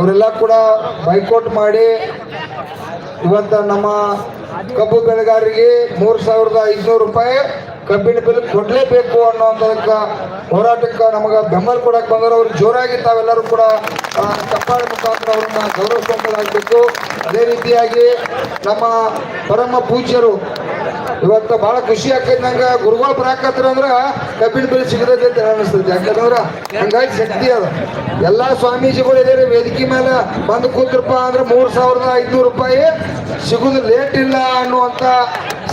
ಅವರೆಲ್ಲ ಕೂಡ ಬೈಕೌಟ್ ಮಾಡಿ ಇವತ್ತು ನಮ್ಮ ಕಬ್ಬು ಬೆಳೆಗಾರರಿಗೆ ಮೂರು ಸಾವಿರದ ಐದುನೂರು ರೂಪಾಯಿ ಕಬ್ಬಿನ ಬೆಲೆ ಕೊಡಲೇಬೇಕು ಅನ್ನೋಂಥದಕ್ಕೆ ಹೋರಾಟಕ್ಕೆ ನಮಗೆ ಬೆಂಬಲ ಕೊಡಕ್ಕೆ ಬಂದ್ರೆ ಅವ್ರು ಜೋರಾಗಿ ತಾವೆಲ್ಲರೂ ಕೂಡ ಕಪ್ಪಾಳ ಮುಖಾಂತರ ಅವ್ರನ್ನ ಗೌರವಿಸ್ಕೊಂಡಾಗಬೇಕು. ಅದೇ ರೀತಿಯಾಗಿ ನಮ್ಮ ಪರಮ ಪೂಜ್ಯರು ಇವತ್ತು ಬಹಳ ಖುಷಿ ಆಕೈತೆ ನಂಗೆ ಗುರುಗಳು ಬರಾಕತ್ರ ಅಂದ್ರೆ ಕಬ್ಬಿಣ ಬೆಲೆ ಸಿಗದೈತೆ ಅಂತ ಅನಿಸ್ತೈತಿ. ಯಾಕಂದ್ರೆ ಹಂಗಾಗಿ ಶಕ್ತಿ ಅದ. ಎಲ್ಲಾ ಸ್ವಾಮೀಜಿಗಳು ಇದೇ ವೇದಿಕೆ ಮೇಲೆ ಬಂದು ಕೂತ್ರಪ್ಪ ಅಂದ್ರೆ ಮೂರ್ ಸಾವಿರದ ಐದ್ನೂರು ರೂಪಾಯಿ ಸಿಗುದು ಲೇಟ್ ಇಲ್ಲ ಅನ್ನುವಂತ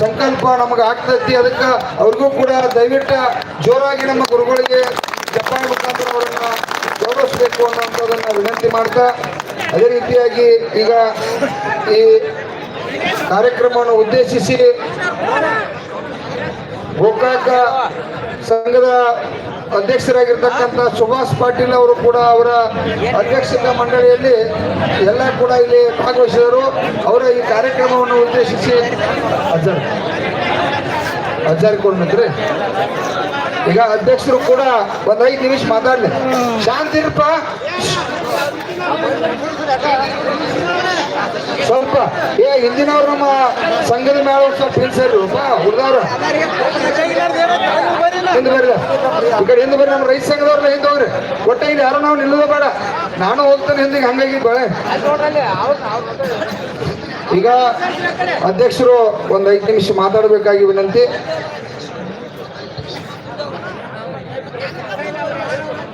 ಸಂಕಲ್ಪ ನಮಗೆ ಆಗ್ತೈತಿ. ಅದಕ್ಕೆ ಅವ್ರಿಗೂ ಕೂಡ ದಯವಿಟ್ಟು ಜೋರಾಗಿ ನಮ್ಮ ಗುರುಗಳಿಗೆ ಜಪಾಯ ಮುಖಾಂತರ ಅವರನ್ನು ಗೌರವಿಸಬೇಕು ಅನ್ನೋಂಥದ್ದನ್ನು ವಿನಂತಿ ಮಾಡ್ತಾ, ಅದೇ ರೀತಿಯಾಗಿ ಈಗ ಈ ಕಾರ್ಯಕ್ರಮವನ್ನು ಉದ್ದೇಶಿಸಿ ಗೋಕಾಕ ಸಂಘದ ಅಧ್ಯಕ್ಷರಾಗಿರ್ತಕ್ಕಂಥ ಸುಭಾಷ್ ಪಾಟೀಲ್ ಅವರು ಕೂಡ ಅವರ ಅಧ್ಯಕ್ಷತಾ ಮಂಡಳಿಯಲ್ಲಿ ಎಲ್ಲ ಕೂಡ ಇಲ್ಲಿ ಭಾಗವಹಿಸಿದರು. ಅವರ ಈ ಕಾರ್ಯಕ್ರಮವನ್ನು ಉದ್ದೇಶಿಸಿ ಅಜ್ಜರ್ ಅಜ್ಜಾರ್ ಕೊಡ್ಬೇಕ್ರಿ ಈಗ ಅಧ್ಯಕ್ಷರು ಕೂಡ ಒಂದ್ ಐದು ನಿಮಿಷ ಮಾತಾಡ್ಲಿ. ಶಾಂತಿ ಇರಪ್ಪ ಸ್ವಲ್ಪ. ಏ, ಹಿಂದಿನವ್ರು ನಮ್ಮ ಸಂಘದ ಮೇಳ ಸ್ವಲ್ಪ ಹಿಂಸರ್ರಪ್ಪ ಹುಡ್ದವ್ರು ಹಿಂದೆ ಬರ್ರಿ. ಈ ಕಡೆ ಹಿಂದೆ ಬರ್ರಿ, ನಮ್ಮ ರೈತ ಸಂಘದವ್ರಲ್ಲ ಹಿಂದೆ ಹೋಗ್ರಿ. ಒಟ್ಟ ಇಲ್ಲಿ ಯಾರು ನಾವು ನಿಲ್ಲೋದ ಬೇಡ. ನಾನು ಹೋಗ್ತೇನೆ ಹಿಂದಿಗೆ, ಹಂಗಾಗಿ ಬಳೆ. ಈಗ ಅಧ್ಯಕ್ಷರು ಒಂದ್ ಐದು ನಿಮಿಷ ಮಾತಾಡಬೇಕಾಗಿ ವಿನಂತಿ.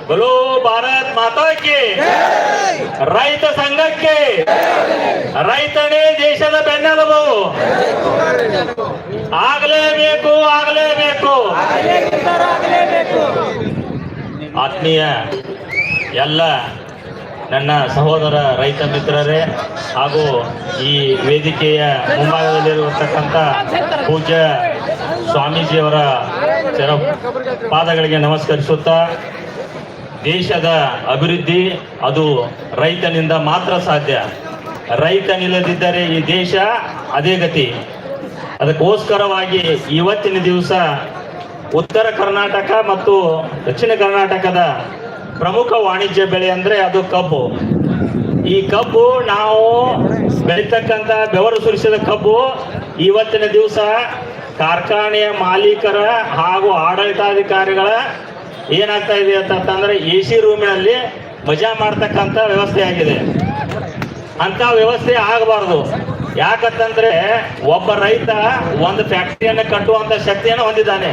ಬಲೋ ಭಾರತ್ ಮಾತಾ ಕಿ ರೈತ ಸಂಘಕ್ಕೆ ರೈತನೇ ದೇಶದ ಬೆನ್ನೆಲುಬು ಆಗಲೇಬೇಕು ಆಗಲೇಬೇಕು ಆತ್ಮೀಯ ಎಲ್ಲ ನನ್ನ ಸಹೋದರ ರೈತ ಮಿತ್ರರೇ ಹಾಗೂ ಈ ವೇದಿಕೆಯ ಮುಂಭಾಗದಲ್ಲಿರುವಂತಕ್ಕಂಥ ಪೂಜ್ಯ ಸ್ವಾಮೀಜಿಯವರ ಪಾದಗಳಿಗೆ ನಮಸ್ಕರಿಸುತ್ತಾ ದೇಶದ ಅಭಿವೃದ್ಧಿ ಅದು ರೈತನಿಂದ ಮಾತ್ರ ಸಾಧ್ಯ. ರೈತನಿಲ್ಲದಿದ್ದರೆ ಈ ದೇಶ ಅದೇ ಗತಿ. ಅದಕ್ಕೋಸ್ಕರವಾಗಿ ಇವತ್ತಿನ ದಿವಸ ಉತ್ತರ ಕರ್ನಾಟಕ ಮತ್ತು ದಕ್ಷಿಣ ಕರ್ನಾಟಕದ ಪ್ರಮುಖ ವಾಣಿಜ್ಯ ಬೆಳೆ ಅಂದ್ರೆ ಅದು ಕಬ್ಬು. ಈ ಕಬ್ಬು ನಾವು ಬೆಳೀತಕ್ಕಂಥ ಬೆವರು ಸುರಿಸಿದ ಕಬ್ಬು ಇವತ್ತಿನ ದಿವಸ ಕಾರ್ಖಾನೆಯ ಮಾಲೀಕರ ಹಾಗೂ ಆಡಳಿತಾಧಿಕಾರಿಗಳ ಏನಾಗ್ತಾ ಇದೆ ಅಂತಂದ್ರೆ ಎ ಸಿ ರೂಮಿನಲ್ಲಿ ಮಜಾ ಮಾಡ್ತಕ್ಕಂಥ ವ್ಯವಸ್ಥೆ ಆಗಿದೆ. ಅಂತ ವ್ಯವಸ್ಥೆ ಆಗಬಾರ್ದು. ಯಾಕಂತಂದ್ರೆ ಒಬ್ಬ ರೈತ ಒಂದು ಫ್ಯಾಕ್ಟರಿಯನ್ನು ಕಟ್ಟುವಂತ ಶಕ್ತಿಯನ್ನು ಹೊಂದಿದ್ದಾನೆ.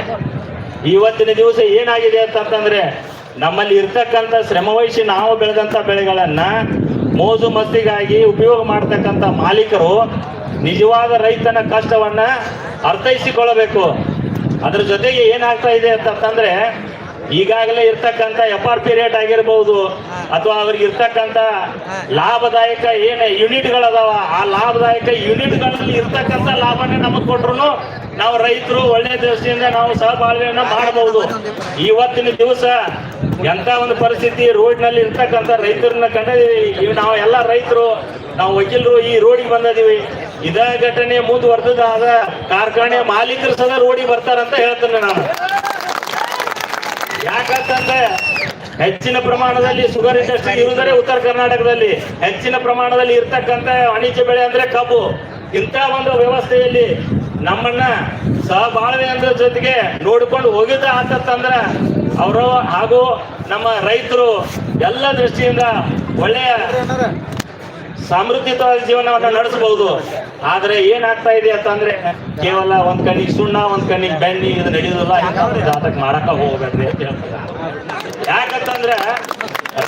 ಇವತ್ತಿನ ದಿವಸ ಏನಾಗಿದೆ ಅಂತಂದ್ರೆ ನಮ್ಮಲ್ಲಿ ಇರ್ತಕ್ಕಂಥ ಶ್ರಮವಹಿಸಿ ನಾವು ಬೆಳೆದಂತ ಬೆಳೆಗಳನ್ನ ಮೋಜು ಮಸ್ತಿಗಾಗಿ ಉಪಯೋಗ ಮಾಡ್ತಕ್ಕಂಥ ಮಾಲೀಕರು ನಿಜವಾದ ರೈತನ ಕಷ್ಟವನ್ನ ಅರ್ಥೈಸಿಕೊಳ್ಳಬೇಕು. ಅದ್ರ ಜೊತೆಗೆ ಏನಾಗ್ತಾ ಇದೆ ಅಂತಂದ್ರೆ ಈಗಾಗಲೇ ಇರ್ತಕ್ಕಂಥ ಎಫ್ ಆರ್ ಪಿ ರೇಟ್ ಆಗಿರ್ಬಹುದು ಅಥವಾ ಅವ್ರಿಗೆ ಇರ್ತಕ್ಕಂಥ ಲಾಭದಾಯಕ ಏನು ಯೂನಿಟ್ಗಳದಾವ ಆ ಲಾಭದಾಯಕ ಯೂನಿಟ್ಗಳಲ್ಲಿ ಇರ್ತಕ್ಕಂಥ ಲಾಭನೆ ನಮಗೆ ಕೊಟ್ರು ನಾವು ರೈತರು ಒಳ್ಳೆ ದೃಷ್ಟಿಯಿಂದ ನಾವು ಸಹಬಾಳ್ವೆಯನ್ನ ಮಾಡಬಹುದು. ಇವತ್ತಿನ ದಿವಸ ಎಂತ ಒಂದು ಪರಿಸ್ಥಿತಿ ರೋಡ್ನಲ್ಲಿ ಇರ್ತಕ್ಕಂಥ ರೈತರನ್ನ ಕಂಡಿದೀವಿ. ನಾವು ಎಲ್ಲ ರೈತರು ನಾವು ವಕೀಲರು ಈ ರೋಡಿಗೆ ಬಂದಿದೀವಿ. ಇದೇ ಘಟನೆ ಮುಂದುವರೆದಾದ ಕಾರ್ಖಾನೆ ಮಾಲೀಕರು ಸದಾ ರೋಡಿಗೆ ಬರ್ತಾರಂತ ಹೇಳ್ತೇನೆ ನಾನು. ಯಾಕಂತಂದ್ರೆ ಹೆಚ್ಚಿನ ಪ್ರಮಾಣದಲ್ಲಿ ಶುಗರ್ ಇಂಡಸ್ಟ್ರಿ ಇರುವುದರೆ ಉತ್ತರ ಕರ್ನಾಟಕದಲ್ಲಿ. ಹೆಚ್ಚಿನ ಪ್ರಮಾಣದಲ್ಲಿ ಇರ್ತಕ್ಕಂಥ ವಾಣಿಜ್ಯ ಬೆಳೆ ಅಂದ್ರೆ ಕಬ್ಬು. ಇಂಥ ಒಂದು ವ್ಯವಸ್ಥೆಯಲ್ಲಿ ನಮ್ಮನ್ನ ಸಹಬಾಳ್ವೆ ಅಂದ್ರ ಜೊತೆಗೆ ನೋಡಿಕೊಂಡು ಹೋಗಿದ್ದ ಆತಂದ್ರ ಅವರು ಹಾಗೂ ನಮ್ಮ ರೈತರು ಎಲ್ಲ ದೃಷ್ಟಿಯಿಂದ ಒಳ್ಳೆಯ ಸಮೃದ್ಧಿತ ಜೀವನವನ್ನ ನಡೆಸಬಹುದು ಆದ್ರೆ ಏನಾಗ್ತಾ ಇದೆ ಅಂತಂದ್ರೆ ಕೇವಲ ಒಂದ್ ಕಣ್ಣಿಗೆ ಸುಣ್ಣ, ಒಂದ್ ಕಣ್ಣಿಗೆ ಬೆಣ್ಣಿ ಇದು ನಡೆಯುದಿಲ್ಲ. ಯಾಕಂದ್ರೆ ಜಾತಕ ಮಾಡಕ ಹೋಗ್ಬೇಡ್ರಿ ಅಂತ ಹೇಳ್ತಾರೆ. ಯಾಕಂತಂದ್ರೆ,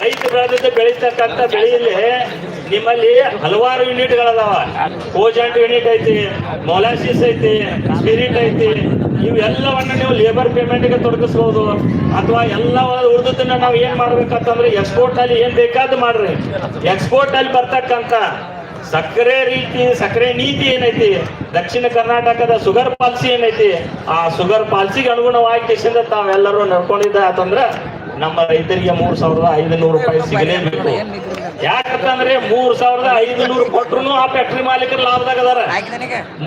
ರೈತ ಬೆಳೆದಿದ್ದು ಬೆಳೀತಕ್ಕಂತ ಬೆಳೆಯಲ್ಲಿ ನಿಮ್ಮಲ್ಲಿ ಹಲವಾರು ಯೂನಿಟ್ಗಳದಾವ ಕೋಜೆಂಟ್ ಯೂನಿಟ್ ಐತಿ ಮೊಲಾಸಿಸ್ ಐತಿ ಸ್ಪಿರಿಟ್ ಐತಿ ಇವೆಲ್ಲವನ್ನ ನೀವು ಲೇಬರ್ ಪೇಮೆಂಟ್ಗೆ ತೊಡಗಿಸ್ಬೋದು. ಅಥವಾ ಎಲ್ಲ ಉಳಿದದನ್ನ ನಾವು ಏನ್ ಮಾಡ್ಬೇಕಂತಂದ್ರೆ ಎಕ್ಸ್ಪೋರ್ಟ್ ಅಲ್ಲಿ ಏನ್ ಬೇಕಾದ್ ಮಾಡ್ರಿ. ಎಕ್ಸ್ಪೋರ್ಟ್ ಅಲ್ಲಿ ಬರ್ತಕ್ಕಂಥ ಸಕ್ಕರೆ ರೀತಿ, ಸಕ್ಕರೆ ನೀತಿ ಏನೈತಿ? ದಕ್ಷಿಣ ಕರ್ನಾಟಕದ ಶುಗರ್ ಪಾಲಿಸಿ ಏನೈತಿ? ಆ ಶುಗರ್ ಪಾಲಿಸಿಗೆ ಅನುಗುಣವಾಗಿ ತಾವೆಲ್ಲರೂ ನಡ್ಕೊಂಡಿದ್ದ ಅಂತಂದ್ರ ನಮ್ಮ ರೈತರಿಗೆ ಮೂರ್ ಸಾವಿರದ ಐದುನೂರು ರೂಪಾಯಿ ಸಿಗಲೇಬೇಕು ಯಾಕಂದ್ರೆ ಮೂರ್ ಸಾವಿರದ ಐದುನೂರು ಕೊಟ್ರು ಆ ಫ್ಯಾಕ್ಟ್ರಿ ಮಾಲೀಕರು ಲಾಭದಾಗ ಅದಾರ.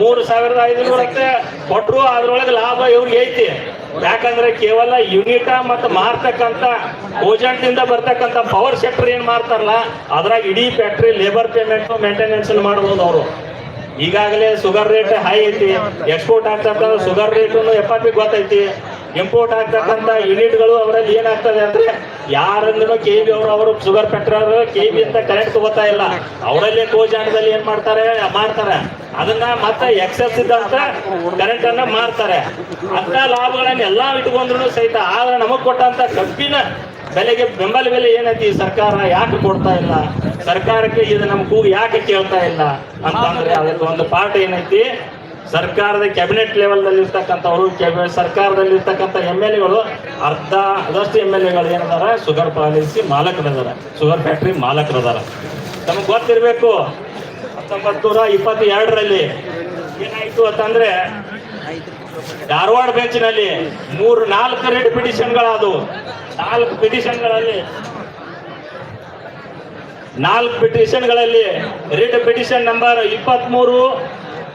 ಮೂರು ಸಾವಿರದ ಐದುನೂರ ಕೊಟ್ರು ಅದ್ರೊಳಗೆ ಲಾಭ ಇವ್ರಿಗೆ ಐತಿ. ಯಾಕಂದ್ರೆ ಕೇವಲ ಯೂನಿಟ ಮತ್ತು ಮಾರ್ತಕ್ಕಂಥ ಓಜೆಂಟ್ನಿಂದ ಬರ್ತಕ್ಕಂಥ ಪವರ್ ಸೆಕ್ಟರ್ ಏನ್ ಮಾಡ್ತಾರಲ್ಲ ಅದ್ರಾಗ ಇಡೀ ಫ್ಯಾಕ್ಟ್ರಿ ಲೇಬರ್ ಪೇಮೆಂಟ್ ಮೇಂಟೆನೆನ್ಸ್ ಮಾಡ್ಬೋದು ಅವರು. ಈಗಾಗಲೇ ಶುಗರ್ ರೇಟ್ ಹೈ ಐತಿ. ಎಕ್ಸ್ಪೋರ್ಟ್ ಆಗ್ತಕ್ಕಂಥ ಶುಗರ್ ರೇಟ್ ಪಿ ಗೊತ್ತೈತಿ. ಇಂಪೋರ್ಟ್ ಆಗ್ತಕ್ಕಂಥ ಯೂನಿಟ್ಗಳು ಅವರಲ್ಲಿ ಏನಾಗ್ತದೆ ಅಂದ್ರೆ ಯಾರಂದ್ರೂ ಕೆ ಬಿ ಅವರು ಅವರು ಶುಗರ್ ಫ್ಯಾಕ್ಟರ್ ಕೆ ಬಿ ಅಂತ ಕರೆಂಟ್ ತಗೋತಾ ಇಲ್ಲ. ಅವರಲ್ಲೇ ಕೋಜಾಣದಲ್ಲಿ ಏನ್ ಮಾಡ್ತಾರೆ? ಮಾಡ್ತಾರೆ ಅದನ್ನ ಮತ್ತೆ ಎಕ್ಸೆಸ್ ಇದ್ದಂತ ಕರೆಂಟ್ ಅನ್ನ ಮಾರ್ತಾರೆ. ಅಂತ ಲಾಭಗಳನ್ನ ಎಲ್ಲಾ ಇಟ್ಕೊಂಡ್ರು ಸಹಿತ. ಆದ್ರೆ ನಮಗ್ ಕೊಟ್ಟಂತ ಕಬ್ಬಿನ ಬೆಲೆಗೆ, ಬೆಂಬಲ ಬೆಲೆ ಏನೈತಿ ಸರ್ಕಾರ? ಯಾಕೆ ಕೊಡ್ತಾ ಇಲ್ಲ? ಸರ್ಕಾರಕ್ಕೆ ಇದು ನಮ್ ಕೂಗು ಯಾಕೆ ಕೇಳ್ತಾ ಇಲ್ಲ? ಅಂತಂದ್ರೆ ಅದಕ್ಕೆ ಒಂದು ಪಾಠ ಏನೈತಿ? ಸರ್ಕಾರದ ಕ್ಯಾಬಿನೆಟ್ ಲೆವೆಲ್ನಲ್ಲಿ ಇರ್ತಕ್ಕಂಥವ್ರು ಸರ್ಕಾರದಲ್ಲಿ ಇರ್ತಕ್ಕಂಥ ಎಂ ಎಲ್ ಎಗಳು ಅರ್ಧ ಅದಷ್ಟು ಎಂ ಎಲ್ ಎಗಳು ಏನದಾರ ಶುಗರ್ ಪಾಲಿಸಿ ಮಾಲಕರದಾರ ಶುಗರ್ ಫ್ಯಾಕ್ಟ್ರಿ ಮಾಲಕರದಾರ. ನಮಗೆ ಗೊತ್ತಿರಬೇಕು ಹತ್ತೊಂಬತ್ತು ನೂರ ಇಪ್ಪತ್ತೆರಡರಲ್ಲಿ ಏನಾಯ್ತು ಅಂತಂದ್ರೆ, ಧಾರವಾಡ ಬೆಂಚಿನಲ್ಲಿ ಮೂರು, ನಾಲ್ಕು ರೆಡ್ ಪಿಟಿಷನ್ಗಳಾದವು ನಾಲ್ಕು ಪಿಟಿಷನ್ಗಳಲ್ಲಿ ನಾಲ್ಕು ಪಿಟಿಷನ್ಗಳಲ್ಲಿ ರೆಡ್ ಪಿಟಿಷನ್ ನಂಬರ್ ಇಪ್ಪತ್ಮೂರು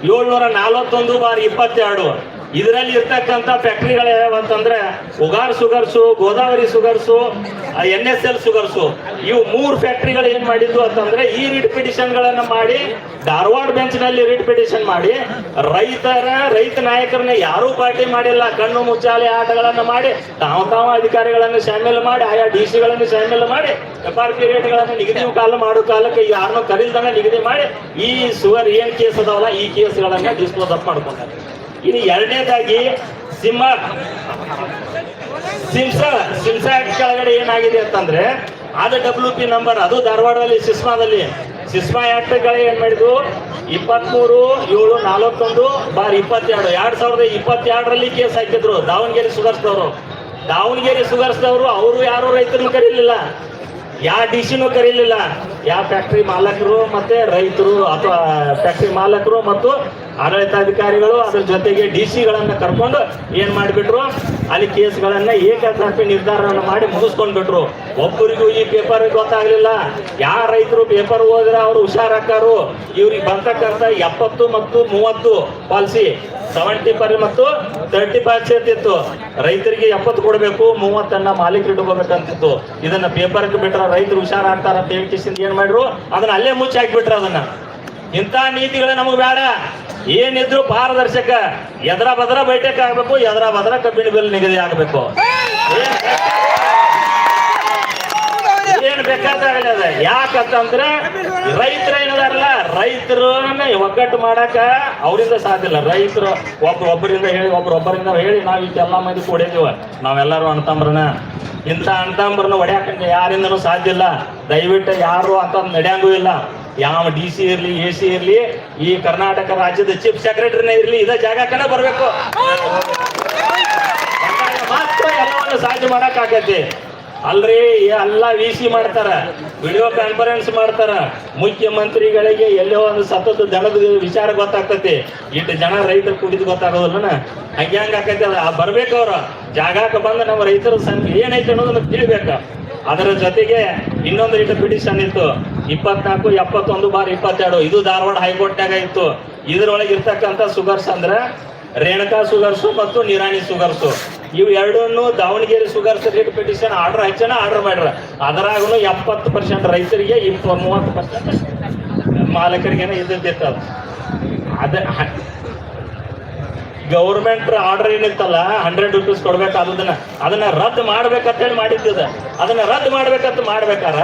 ಏಳ್ನೂರ ನಲವತ್ತೊಂದು ಬಾರಿ ಇಪ್ಪತ್ತೆರಡು. ಇದರಲ್ಲಿ ಇರ್ತಕ್ಕಂಥ ಫ್ಯಾಕ್ಟ್ರಿಗಳು ಯಾವ್ಯಾವ ಅಂತಂದ್ರೆ Ugar sugars, Godavari sugars N S L sugars. ಇವು ಮೂರು ಫ್ಯಾಕ್ಟ್ರಿಗಳು ಏನ್ ಮಾಡಿದ್ವು ಅಂತಂದ್ರೆ ಈ ರಿಟ್ ಪಿಟಿಷನ್ಗಳನ್ನ ಮಾಡಿ, ಧಾರವಾಡ ಬೆಂಚ್ನಲ್ಲಿ ರಿಟ್ ಪಿಟಿಷನ್ ಮಾಡಿ, ರೈತರ, ರೈತ ನಾಯಕರನ್ನ ಯಾರೂ ಪಾರ್ಟಿ ಮಾಡಿಲ್ಲ, ಕಣ್ಣು ಮುಚ್ಚಾಲೆ ಆಟಗಳನ್ನ ಮಾಡಿ, ತಾವು ತಾವ ಅಧಿಕಾರಿಗಳನ್ನು ಶಾಮೀಲು ಮಾಡಿ, ಆಯಾ ಡಿ ಸಿಗಳನ್ನು ಶಾಮೀಲು ಮಾಡಿ, ಎಫ್ ಆರ್ ಪಿ ರೇಟ್ಗಳನ್ನು ನಿಗದಿ ಕಾಲ ಮಾಡೋ ಕಾಲಕ್ಕೆ ಯಾರನ್ನೂ ಕರೀಲ್ದಂಗ ನಿಗದಿ ಮಾಡಿ, ಈ ಸುಗರ್ ಏನ್ ಕೇಸ್ ಅದಾವಲ್ಲ, ಈ ಕೇಸ್ಗಳನ್ನ ಡಿಸ್ಪೋಸ್ ಅಪ್ ಇನ್ನು ಎರಡನೇದಾಗಿ ಸಿಂಹ. ಸಿಂಸ ಸಿಂಸಾ ಕೆಳಗಡೆ ಏನಾಗಿದೆ ಅಂತಂದ್ರೆ ಅದು ಡಬ್ಲ್ಯೂ ಪಿ ನಂಬರ್ ಅದು ಧಾರವಾಡದಲ್ಲಿ, ಸಿಸ್ಮಾದಲ್ಲಿ. ಸಿಸ್ಮಾ ಆಕ್ಟ್ ಕೆಳಗೆ ಏನ್ ಮಾಡಿದ್ವು? ಇಪ್ಪತ್ಮೂರು, ಏಳು ನಾಲ್ಕೊಂದು ಬಾರ್ ಇಪ್ಪತ್ತೆರಡು. ಎರಡ್ ಸಾವಿರದ ಇಪ್ಪತ್ತೆರಡರಲ್ಲಿ ಕೇಸ್ ಹಾಕಿದ್ರು ದಾವಣಗೆರೆ ಸುಧಾರಿಸಿದವರು ದಾವಣಗೆರೆ ಸುಧಾರಿಸಿದವರು ಅವರು ಯಾರು ರೈತರನ್ನು ಕರೀಲಿಲ್ಲ. ಯಾವ ಡಿ ಸಿನೂ ಕರೀಲಿಲ್ಲ. ಯಾವ ಫ್ಯಾಕ್ಟ್ರಿ ಮಾಲಕರು ಮತ್ತೆ ರೈತರು ಅಥವಾ ಫ್ಯಾಕ್ಟ್ರಿ ಮಾಲಕರು ಮತ್ತು ಆಡಳಿತಾಧಿಕಾರಿಗಳು ಅದ್ರ ಜೊತೆಗೆ ಡಿ ಸಿಗಳನ್ನ ಕರ್ಕೊಂಡು ಏನ್ ಮಾಡಿಬಿಟ್ರು? ಅಲ್ಲಿ ಕೇಸ್ಗಳನ್ನ ಏಕತರ್ಫಿ ನಿರ್ಧಾರವನ್ನು ಮಾಡಿ ಮುಗಿಸ್ಕೊಂಡ್ಬಿಟ್ರು. ಒಬ್ಬರಿಗೂ ಈ ಪೇಪರ್ ಗೊತ್ತಾಗ್ಲಿಲ್ಲ. ಯಾವ ರೈತರು ಪೇಪರ್ ಓದಿದ್ರೆ ಅವರು ಹುಷಾರಾಕಾರು ಇವ್ರಿಗೆ ಬರ್ತಕ್ಕಂಥ ಎಪ್ಪತ್ತು ಮತ್ತು ಮೂವತ್ತು ಪಾಲಿಸಿ. ಸೆವೆಂಟಿ ಪರ್ ಮತ್ತು ತರ್ಟಿ ಪರ್ಸೆಂಟ್ ಇತ್ತು. ರೈತರಿಗೆ ಎಪ್ಪತ್ತು ಕೊಡಬೇಕು, ಮೂವತ್ತನ್ನ ಮಾಲೀಕರು ಇಟ್ಕೋಬೇಕಂತಿತ್ತು. ಇದನ್ನ ಪೇಪರ್ಗೆ ಬಿಟ್ರೆ ರೈತರು ಹುಷಾರಾಗ್ತಾರ ಅಂತ ಹೇಳಿ ಏನ್ ಮಾಡ್ರು? ಅದನ್ನ ಅಲ್ಲೇ ಮುಚ್ಚಿ ಹಾಕ್ಬಿಟ್ರ ಅದನ್ನ. ಇಂಥ ನೀತಿಗಳು ನಮಗೆ ಬೇಡ. ಏನಿದ್ರು ಪಾರದರ್ಶಕ, ಎದರ ಬದರ ಬೈಟೆಕ್ ಆಗ್ಬೇಕು, ಎದರ ಬದರ ಕಬ್ಬಿಣ ಬಿಲ್ ನಿಗದಿ ಆಗ್ಬೇಕು. ಏನ್ ಯಾಕಂತಂದ್ರ ರೈತರ ಏನದಾರಲ್ಲ ರೈತರನ್ನ ಒಗ್ಗಟ್ಟು ಮಾಡಕ ಅವರಿಂದ ಸಾಧ್ಯ ಇಲ್ಲ. ರೈತರು ಒಬ್ರು ಒಬ್ಬರಿಂದ ಹೇಳಿ ಒಬ್ರು ಒಬ್ಬರಿಂದ ಹೇಳಿ ನಾವು ಇದೆಲ್ಲ ಮಂದಿ ಕೊಡಿದೀವ ನಾವೆಲ್ಲರೂ ಅಣ್ತಂಬ್ರನ. ಇಂಥ ಅಣ್ತಂಬ್ರನ್ನ ಹೊಡ್ಯಾಕ ಯಾರಿಂದನೂ ಸಾಧ್ಯ ಇಲ್ಲ. ದಯವಿಟ್ಟು ಯಾರು ಅಂತ ನಡೆಯಂಗೂ ಇಲ್ಲ. ಯಾವ ಡಿ ಸಿ ಇರ್ಲಿ ಎ ಸಿ ಇರ್ಲಿ ಈ ಕರ್ನಾಟಕ ರಾಜ್ಯದ ಚೀಫ್ ಸೆಕ್ರೆಟರಿನೇ ಇರ್ಲಿ ಇದ ಜಾಗಕ್ಕನ ಬರ್ಬೇಕು. ಮಾತ್ರ ಎಲ್ಲವನ್ನು ಸಾಧ್ಯ ಮಾಡಕ್ ಆಗತ್ತೆ ಅಲ್ರಿ ಎಲ್ಲ ವಿ ಸಿ ಮಾಡ್ತಾರ. ವಿಡಿಯೋ ಕಾನ್ಫರೆನ್ಸ್ ಮಾಡ್ತಾರ. ಮುಖ್ಯಮಂತ್ರಿಗಳಿಗೆ ಎಲ್ಲೋ ಒಂದು ಸತತ ಜನದ ವಿಚಾರ ಗೊತ್ತಾಗ್ತತಿ. ಇಟ್ಟು ಜನ ರೈತರು ಕುಡಿದು ಗೊತ್ತಾಗೋದಿಲ್ಲ ಹಂಗೆ ಹಂಗ ಆಕೈತಿ ಅದ ಬರ್ಬೇಕು ಅವ್ರ ಜಾಗಕ್ಕೆ ಬಂದು ನಮ್ಮ ರೈತರ ಸಂಖ್ಯೆ ಏನೈತೆ ಅನ್ನೋದನ್ನ ತಿಳಿಬೇಕು. ಅದರ ಜೊತೆಗೆ ಇನ್ನೊಂದು ರೀತಿ ಪಿಟಿಷನ್ ಇತ್ತು. ಇಪ್ಪತ್ನಾಲ್ಕು, ಎಪ್ಪತ್ತೊಂದು ಬಾರ್ ಇಪ್ಪತ್ತೆರಡು. ಇದು ಧಾರವಾಡ ಹೈಕೋರ್ಟ್ನಾಗ ಇತ್ತು. ಇದರೊಳಗೆ ಇರ್ತಕ್ಕಂಥ ಸುಗರ್ಸ್ ಅಂದ್ರೆ ರೇಣುಕಾ ಸುಗರ್ಸು ಮತ್ತು ನಿರಾಣಿ ಸುಗರ್ಸು. ಇವು ಎರಡನ್ನು Davanagere sugars rate petition order ಹಚ್ಚನ order ಮಾಡ್ರ. ಅದರಾಗೂ ಎಪ್ಪತ್ತು ಪರ್ಸೆಂಟ್ ರೈತರಿಗೆ ಇಪ್ಪ ಮೂವತ್ತು ಪರ್ಸೆಂಟ್ ಮಾಲಕರಿಗೆ ಇದ್ದಿತ್ತು ಅದು ಅದ ಗೌರ್ಮೆಂಟ್ ಆರ್ಡರ್ ಏನಿತ್ತಲ್ಲ ಹಂಡ್ರೆಡ್ ರುಪೀಸ್ ಕೊಡ್ಬೇಕಾದದನ್ನ ಅದನ್ನ ರದ್ದು ಮಾಡ್ಬೇಕಂತ ಹೇಳಿ ಮಾಡಿದ್ದದ. ಅದನ್ನ ರದ್ದು ಮಾಡ್ಬೇಕಂತ ಮಾಡ್ಬೇಕಾರ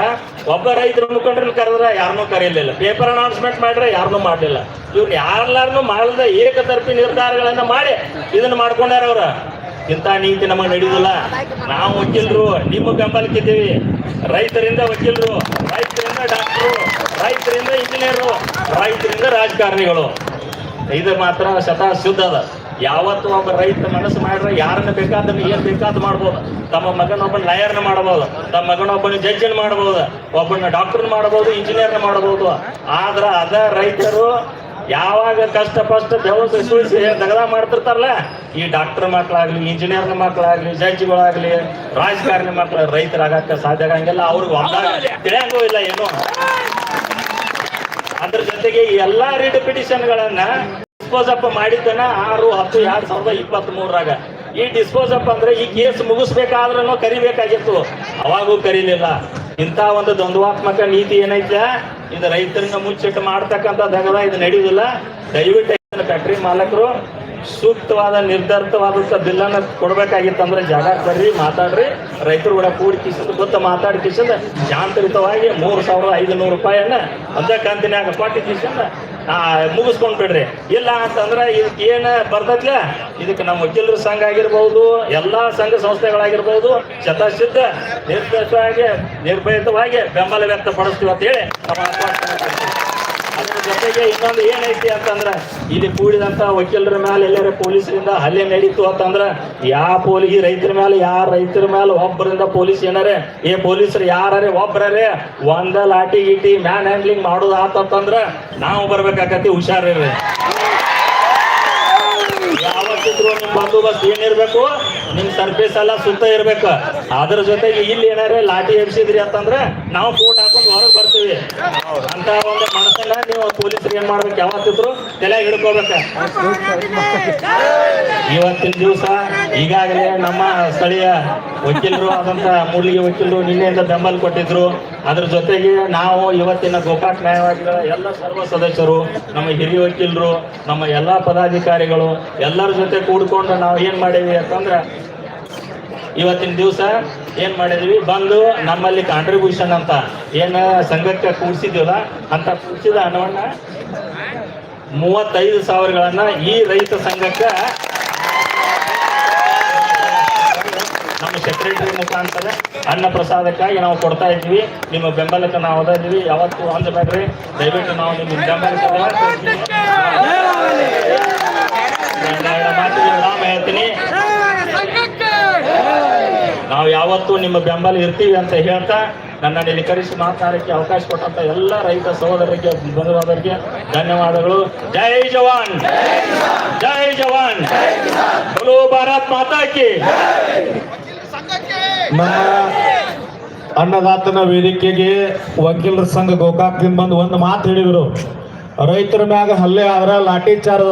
ಒಬ್ಬ ರೈತರ ಮುಖಂಡ್ರನ್ನ ಕರೆದ್ರ ಯಾರನ್ನೂ ಕರೆಯಲಿಲ್ಲ. ಪೇಪರ್ ಅನೌನ್ಸ್ಮೆಂಟ್ ಮಾಡ್ರೆ ಯಾರನ್ನೂ ಮಾಡಲಿಲ್ಲ. ಇವ್ರು ಯಾರೆಲ್ಲಾರನು ಮಾಡದ ಏಕತರ್ಪಿ ನಿರ್ಧಾರಗಳನ್ನ ಮಾಡಿ ಇದನ್ನ ಮಾಡ್ಕೊಂಡಾರ ಅವ್ರ. ಇಂಥ ನೀತಿ ನಮಗೆ ನಡೆಯುದಿಲ್ಲ. ನಾವು ವಕೀಲರು, ನಿಮ್ಮ ಬೆಂಬಲಕ್ಕಿದ್ದೀವಿ ರೈತರಿಂದ ವಕೀಲರು, ರೈತರಿಂದ ಡಾಕ್ಟ್ರು, ರೈತರಿಂದ ಇಂಜಿನಿಯರು, ರೈತರಿಂದ ರಾಜಕಾರಣಿಗಳು. ಇದು ಮಾತ್ರ ಶತ ಶುದ್ಧ ಅದ. ಯಾವತ್ತು ಒಬ್ಬ ರೈತ ಮನಸ್ಸು ಮಾಡಿದ್ರೆ ಯಾರನ್ನ ಬೇಕಾದ ಏನ್ ಬೇಕಾದ್ ಮಾಡ್ಬೋದು. ತಮ್ಮ ಮಗನೊಬ್ಬನ ಲಾಯರ್ನ ಮಾಡಬಹುದು ತಮ್ಮ ಮಗನೊಬ್ಬನ ಜಡ್ಜನ್ ಮಾಡಬಹುದು ಒಬ್ಬನ ಡಾಕ್ಟರ್ನ ಮಾಡಬಹುದು ಇಂಜಿನಿಯರ್ನ ಮಾಡಬಹುದು ಆದ್ರ ಅದ ರೈತರು ಯಾವಾಗ ಕಷ್ಟ ಪಷ್ಟ ಬೆವಸ ಸುಳಿಸಿ ದಗದ ಮಾಡ್ತಿರ್ತಾರಲ್ಲ, ಈ ಡಾಕ್ಟರ್ ಮಕ್ಕಳಾಗ್ಲಿ ಇಂಜಿನಿಯರ್ನ ಮಕ್ಕಳಾಗ್ಲಿ ಜಡ್ಜ್ಗಳಾಗ್ಲಿ ರಾಜಕಾರಣಿ ರೈತರ ರೈತರಾಗಕ್ಕೆ ಸಾಧ್ಯ ಆಗಂಗಿಲ್ಲ. ಅವ್ರಿಗೆ ತಿಳಿಯಂಗೂ ಇಲ್ಲ ಏನು ಅದ್ರ ಜೊತೆಗೆ ಈ ಎಲ್ಲಾ ಪಿಟಿಷನ್ಗಳನ್ನ ಡಿಸ್ಪೋಸ್ ಅಪ್ ಮಾಡಿದ್ದನ ಆರು ಹತ್ತು ಎರಡ್ ಸಾವಿರದ ಇಪ್ಪತ್ತ್ ಮೂರಾಗ ಈ ಡಿಸ್ಪೋಸ್ ಅಪ್ ಅಂದ್ರೆ ಈ ಕೇಸ್ ಮುಗಿಸ್ಬೇಕಾದ್ರೂ ಕರಿಬೇಕಾಗಿತ್ತು. ಅವಾಗೂ ಕರೀಲಿಲ್ಲ. ಇಂಥ ಒಂದು ದ್ವಂದ್ವಾತ್ಮಕ ನೀತಿ ಏನೈತೆ? ಇದು ರೈತರನ್ನ ಮುಚ್ಚಿಟ್ಟು ಮಾಡ್ತಕ್ಕಂಥ ದಗದ ಇದು ನಡೆಯುವುದಿಲ್ಲ ದಯವಿಟ್ಟು ಫ್ಯಾಕ್ಟ್ರಿ ಮಾಲಕರು ಸೂಕ್ತವಾದ ನಿರ್ಧಾರಿತವಾದಂಥ ಬಿಲ್ಲನ್ನು ಕೊಡಬೇಕಾಗಿತ್ತಂದ್ರೆ ಜಾಗ ಬರ್ರಿ, ಮಾತಾಡ್ರಿ. ರೈತರು ಕೂಡ ಕೂಡಿ ಕಿಸಿದ ಗೊತ್ತ ಮಾತಾಡಿ ಕಿಸಿದ ಶಾಂತರಿತವಾಗಿ ಮೂರು ಸಾವಿರದ ಐದುನೂರು ರೂಪಾಯಿಯನ್ನ ಒಂದೇ ಕಂತಿನಾಗ ಕೊಟ್ಟು ಮುಗಿಸ್ಕೊಂಡ್ ಬಿಡ್ರಿ. ಇಲ್ಲ ಅಂತಂದ್ರೆ ಇದಕ್ಕೆ ಏನು ಬರ್ತೈತ್ಲ ಇದಕ್ಕೆ ನಮ್ಮ ವಕೀಲರ ಸಂಘ ಆಗಿರ್ಬೋದು, ಎಲ್ಲಾ ಸಂಘ ಸಂಸ್ಥೆಗಳಾಗಿರ್ಬೋದು ಶತಸಿದ್ಧ ನಿರ್ದೇಶವಾಗಿ ನಿರ್ಭಯಿತವಾಗಿ ಬೆಂಬಲ ವ್ಯಕ್ತಪಡಿಸ್ತೀವಿ ಅಂತ ಹೇಳಿ ನಮ್ಮ ಜೊತೆಗೆ ಇನ್ನೊಂದು ಏನೈತಿ ಅಂತಂದ್ರೆ, ಇಲ್ಲಿ ಕೂಡಿದಂತ ವಕೀಲರ ಮೇಲೆ ಎಲ್ಲರ ಪೊಲೀಸರಿಂದ ಹಲ್ಲೆ ನಡೀತು ಅಂತಂದ್ರೆ ಯಾವ ಪೊಲೀಸ್ ಈ ರೈತರ ಮೇಲೆ ಯಾರ ರೈತರ ಮೇಲೆ ಒಬ್ಬರಿಂದ ಪೊಲೀಸ್ ಏನಾರೆ, ಏ ಪೊಲೀಸರು ಯಾರೇ ಒಬ್ಬರೇ ಒಂದ ಲಾಟಿ ಗಿಟಿ ಮ್ಯಾನ್ ಹ್ಯಾಂಡ್ಲಿಂಗ್ ಮಾಡೋದು ಆತಂತಂದ್ರೆ ನಾವು ಬರ್ಬೇಕಾಕತಿ ಹುಷಾರಿರ್ರಿ ನಿಮ್ ಬಂದೋಬಸ್ತ್ ಏನಿರ್ಬೇಕು ನಿಮ್ ಸರ್ಫೇಸ್ ಎಲ್ಲ ಸುತ್ತ ಇರ್ಬೇಕು. ಅದ್ರ ಜೊತೆಗೆ ಇಲ್ಲಿ ಏನಾರ ಲಾಠಿ ಎಬ್ಸಿದ್ರಿ ಅಂತಂದ್ರೆ, ನಾವು ಹಾಕೊಂಡು ಹೊರಗೆ ಬರ್ತೀವಿ. ಅಂತ ಒಂದು ಮನಸ್ಸನ್ನ ನೀವು ಪೊಲೀಸರಿಗೆ ಏನ್ ಮಾಡ್ಬೇಕು? ಯಾವತ್ತಿದ್ರು ತಲೆ ಹಿಡ್ಕೋಬೇಕ. ಇವತ್ತಿನ ದಿವಸ ಈಗಾಗಲೇ ನಮ್ಮ ಸ್ಥಳೀಯ ವಕೀಲರು ಆದಂತ ಮೂಲಿಗೆ ವಕೀಲರು ನಿನ್ನೆಯಿಂದ ಬೆಂಬಲ ಕೊಟ್ಟಿದ್ರು. ಅದ್ರ ಜೊತೆಗೆ ನಾವು ಇವತ್ತಿನ ಗೋಕಾಕ್ ನ್ಯಾಯವಾದಿಗಳ ಎಲ್ಲ ಸರ್ವ ಸದಸ್ಯರು, ನಮ್ಮ ಹಿರಿಯ ವಕೀಲರು, ನಮ್ಮ ಎಲ್ಲ ಪದಾಧಿಕಾರಿಗಳು ಎಲ್ಲರ ಜೊತೆ ಕೂಡ್ಕೊಂಡು ನಾವು ಏನ್ ಮಾಡೀವಿ ಅಂತಂದ್ರೆ ಇವತ್ತಿನ ದಿವಸ ಏನ್ ಮಾಡಿದ್ವಿ? ಬಂದು ನಮ್ಮಲ್ಲಿ ಕಾಂಟ್ರಿಬ್ಯೂಷನ್ ಅಂತ. ಏನ ಸಂಘಕ್ಕೆ ಕೂಡಿಸಿದ್ವಲ್ಲ ಅಂತ ಕೂಡಿಸಿದ ಹಣವನ್ನ ಮೂವತ್ತೈದು ಸಾವಿರಗಳನ್ನ ಈ ರೈತ ಸಂಘಕ್ಕೆ ನಮ್ಮ ಸೆಕ್ರೆಟರಿ ಮುಖಾಂತರ ಅನ್ನ ಪ್ರಸಾದಕ್ಕಾಗಿ ನಾವು ಕೊಡ್ತಾ ಇದ್ವಿ. ನಿಮ್ಮ ಬೆಂಬಲಕ್ಕೆ ನಾವು ಅದ ಇದ್ವಿ. ಯಾವತ್ತು ಅಂದ್ಬೇಡ್ರಿ ದಯವಿಟ್ಟು ನಾವು ನಿಮ್ಮ ಬೆಂಬಲಕ್ಕೆ ಮಾತು ರಾಮ ಹೇಳ್ತೀನಿ. ನಾವು ಯಾವತ್ತೂ ನಿಮ್ಮ ಬೆಂಬಲ ಇರ್ತೀವಿ ಅಂತ ಹೇಳ್ತಾ ನನ್ನನ್ನು ಇಲ್ಲಿ ಕರೆಸಿ ಮಾತನಾಡಕ್ಕೆ ಅವಕಾಶ ಕೊಟ್ಟಂತ ಎಲ್ಲ ರೈತ ಸಹೋದರರಿಗೆ ಬಂಧುವಾದರಿಗೆ ಧನ್ಯವಾದಗಳು. ಜೈ ಜವಾನ್! ಜೈ ಜವಾನ್! ಬಲೋ ಭಾರತ್ ಮಾತಾ ಕಿ ನಮ್ಮ ಅನ್ನದಾತನ ವೇದಿಕೆಗೆ ವಕೀಲರ ಸಂಘ ಗೋಕಾಕ್ ಬಂದು ಒಂದು ಮಾತು ಹೇಳಿದ್ರು. ರೈತರ ಮ್ಯಾಗ ಹಲ್ಲೆ ಆದ್ರ ಲಾಠಿ ಚಾರ್ಜ್